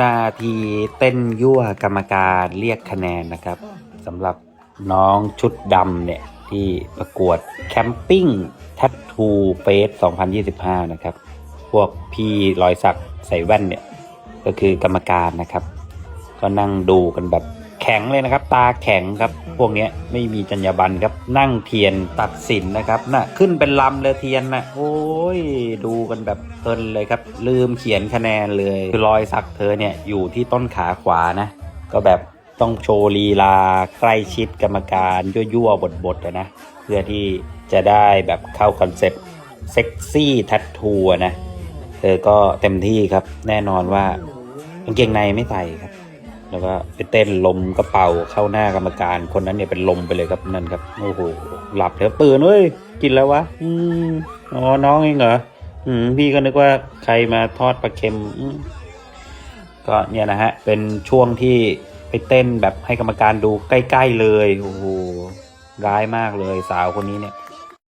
นาทีเต้นยั่วกรรมการเรียกคะแนนนะครับสำหรับน้องชุดดำเนี่ย ที่ประกวดแคมปิ้งแท t ทูเฟส2025 นะครับ พวกพี่รอยสักใส่แว่นเนี่ย ก็คือกรรมการนะครับ ก็นั่งดูกันแบบ ข็งเลยนะครับ ตาแข็งครับ พวกนี้ไม่มีจรรยาบรรณครับ นั่งเทียนตัดสินนะครับน่ะขึ้นเป็นลำเลยเทียนนะโอ้ยดูกันแบบเพลินเลยครับ ลืมเขียนคะแนนเลยคือรอยสักเธอเนี่ยอยู่ที่ต้นขาขวานะ ก็แบบต้องโชว์ลีลาใกล้ชิดกรรมการยั่วๆบดๆนะ เพื่อที่จะได้แบบเข้าคอนเซ็ปต์เซ็กซี่ทัตทูนะเธอก็เต็มที่ครับแน่นอนว่ากางเกงในไม่ใส่ครับ แล้วก็ไปเต้นลมกระเป๋าเข้าหน้ากรรมการ คนนั้นเนี่ยเป็นลมไปเลยครับนั่นครับโอ้โหหลับแล้วตื่นเว้ยกินแล้ววะอืมอ๋อน้องเองเหรออืมพี่ก็นึกว่าใครมาทอดปลาเค็มอืมก็เนี่ยนะฮะ เป็นช่วงที่ไปเต้นแบบให้กรรมการดูใกล้ ๆ เลยโอ้โหร้ายมากเลยสาวคนนี้เนี่ย